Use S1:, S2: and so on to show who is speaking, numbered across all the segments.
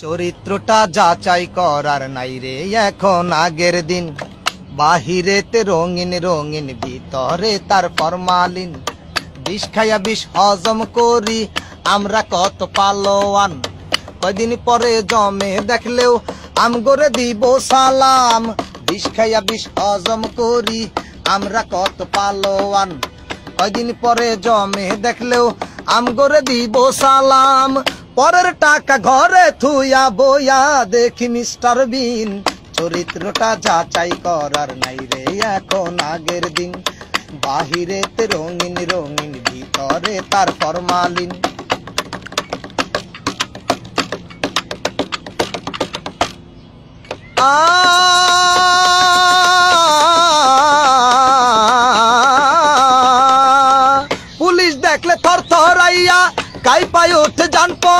S1: চরিত্রটা যাচাই করার নাই রে, এখন আগের দিন। বাহিরেতে রঙিন রঙিন, ভিতরে তার ফরমালিন। বিষ খাইয়া বিষ হজম করি, আমরা কত পালোয়ান। কয়দিন পরে জমে দেখলেও আম গরে দিব সালাম। বিষ খাইয়া বিষ হজম করি, আমরা কত পালোয়ান। কয়দিন পরে জমে দেখলেও আম গরে দিব সালাম। পরের টাকা ঘরে থুয়া বইয়া দেখি মিস্টার বিন। চরিত্রটা যাচাই করার নাই রে এখন আগের দিন। বাহিরে বাহিরেতে রঙিন রঙিন, ভিতরে তার ফরমালিন। পুলিশ দেখলে থর থরাইয়া কাই উঠে যান পরান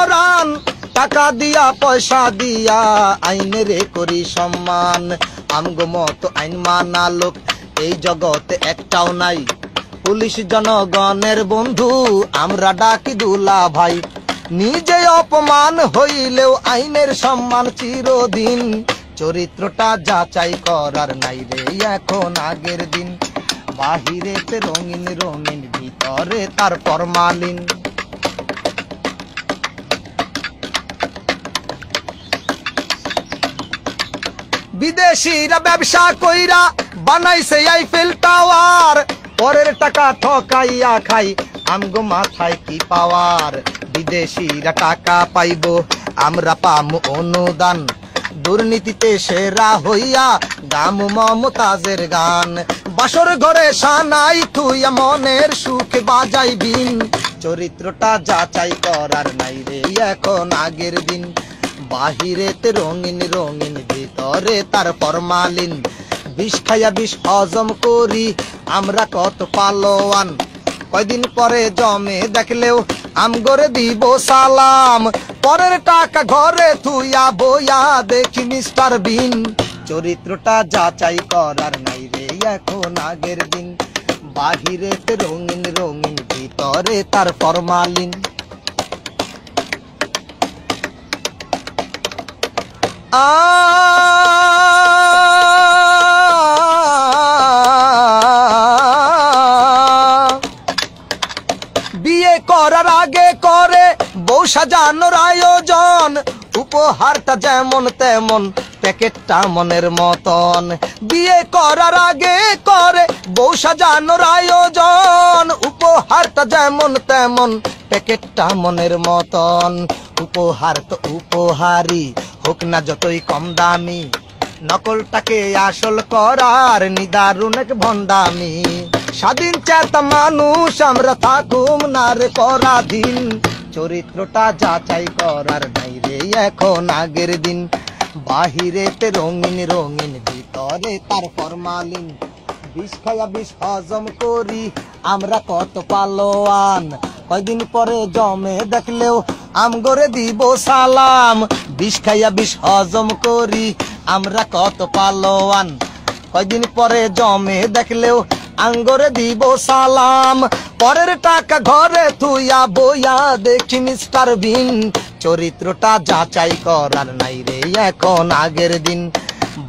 S1: টাকা দিয়া, পয়সা দিয়া, আইনে রে করি সম্মান। আমগো আইন মানা লোক, এই জগতে একটাও নাই। পুলিশ জনগণের বন্ধু, আমরা ডাকি দুলা ভাই। নিজে অপমান হইলেও আইনের সম্মান চিরদিন। চরিত্রটা যাচাই করার নাই রে, এখন আগের দিন। বাহিরেতে রঙিন রঙিন, ভিতরে তার ফরমালিন বিদেশিরা ব্যবসা কইরা বানাইছে আইফেল টাওয়ার পরের টাকা ঠকাইয়া খাই, আমগো মাথায় কি পাওয়ার বিদেশিরা টাকা পাইব, আমরা পামু অনুদান। দুর্নীতিতে সেরা হইয়া গাম মমতাজের গান। বাসর ঘরে সানাই থুইয়া মনের সুখ বাজাই বিন। চরিত্রটা যাচাই করার নাই রে এখন আগের দিন। বাহিরেতে রঙিন রঙিন ভিতরে তার ফরমালিন। বিষ খাইয়া বিষ হজম করি, আমরা কত পালোয়ান। কয়দিন পরে জমে দেখলেও আম গরে দিব সালাম। পরের টাকা ঘরে থুইয়া বইয়া দেখি মিস্টার বিন। চরিত্রটা যাচাই করার নাই রে এখন আগের দিন। বাহিরেতে রঙিন রঙিন, ভিতরে তার ফরমালিন। আ বিয়ে করার আগে করে। বউ সাজানোর আয়োজন, উপহারটা যেমন তেমন, প্যাকেটটা মনের মতন। বিয়ে করার আগে করে, বউ সাজানোর আয়োজন, উপহারটা যেমন তেমন, প্যাকেটটা মনের মতন। উপহার তো উপহারই, হোক না যতই কম দামি। নকলটাকে আসল করার নিদারুণ এক ভণ্ডামি। স্বাধীন চেতা মানুষ, আমরা থাকুম না রে পরাধীন চরিত্রটা যাচাই করার নাই রে এখন আগের দিন। বাহিরেতে রঙিন রঙিন, ভিতরে তার ফরমালিন। বিষ খাইয়া বিষ হজম করি, আমরা কত পালোয়ান। কয়দিন পরে জমে দেখলেও আম গরে দিব সালাম। বিষ খাইয়া বিষ হজম করি, আমরা কত পালোয়ান। কয়দিন পরে জমে দেখলেও আঙ্গরে দিব সালাম। পরের টাকা ঘরে তুইয়া বইয়া দেখি মিস্টার বিন। চরিত্রটা যাচাই করার নাই রে এখন আগের দিন।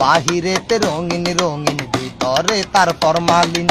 S1: বাহিরেতে রঙিন রঙিন ভিতরে তার ফরমালিন।